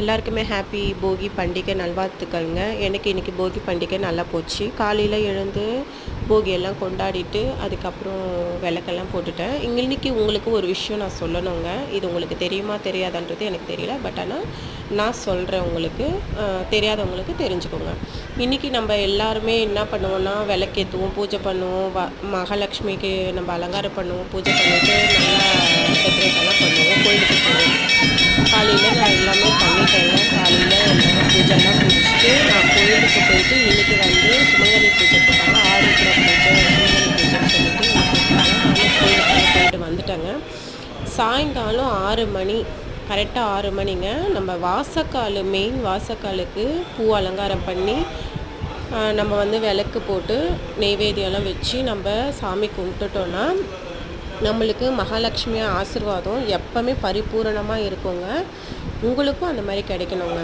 எல்லாருக்குமே ஹாப்பி போகி பண்டிகை நல்வாழ்த்துக்கள்ங்க. எனக்கு இன்றைக்கி போகி பண்டிகை நல்லா போச்சு. காலையில் எழுந்து போகியெல்லாம் கொண்டாடிட்டு அதுக்கப்புறம் விளக்கெல்லாம் போட்டுட்டேன். இன்னைக்கு உங்களுக்கு ஒரு விஷயம் நான் சொல்லணுங்க. இது உங்களுக்கு தெரியுமா தெரியாதான்றது எனக்கு தெரியல. பட் ஆனால் நான் சொல்கிறேன் உங்களுக்கு. தெரியாதவங்களுக்கு தெரிஞ்சுக்கோங்க. இன்றைக்கி நம்ம எல்லாருமே என்ன பண்ணுவோன்னா விளக்கேற்றுவோம் பூஜை பண்ணுவோம். மகாலட்சுமிக்கு நம்ம அலங்காரம் பண்ணுவோம் பூஜை பண்ணிவிட்டு நல்லா கோயிலுக்கு போயிட்டு இன்றைக்கி வந்து சுமங்கலி பூஜை போட்டாங்க. ஆருத்ர பூஜை சுமங்கலி பூஜைன்னு சொல்லிட்டு கோயிலுக்கு போயிட்டு வந்துட்டேங்க. சாயங்காலம் ஆறு மணி கரெக்டாக ஆறு மணிங்க. நம்ம வாசக்கால் மெயின் வாசக்காலுக்கு பூ அலங்காரம் பண்ணி நம்ம வந்து விளக்கு போட்டு நெய்வேதியெல்லாம் வச்சு நம்ம சாமி கும்பிட்டுட்டோன்னா நம்மளுக்கு மகாலட்சுமியா ஆசீர்வாதம் எப்பவுமே பரிபூரணமாக இருக்குங்க. உங்களுக்கும் அந்த மாதிரி கிடைக்கணுங்க.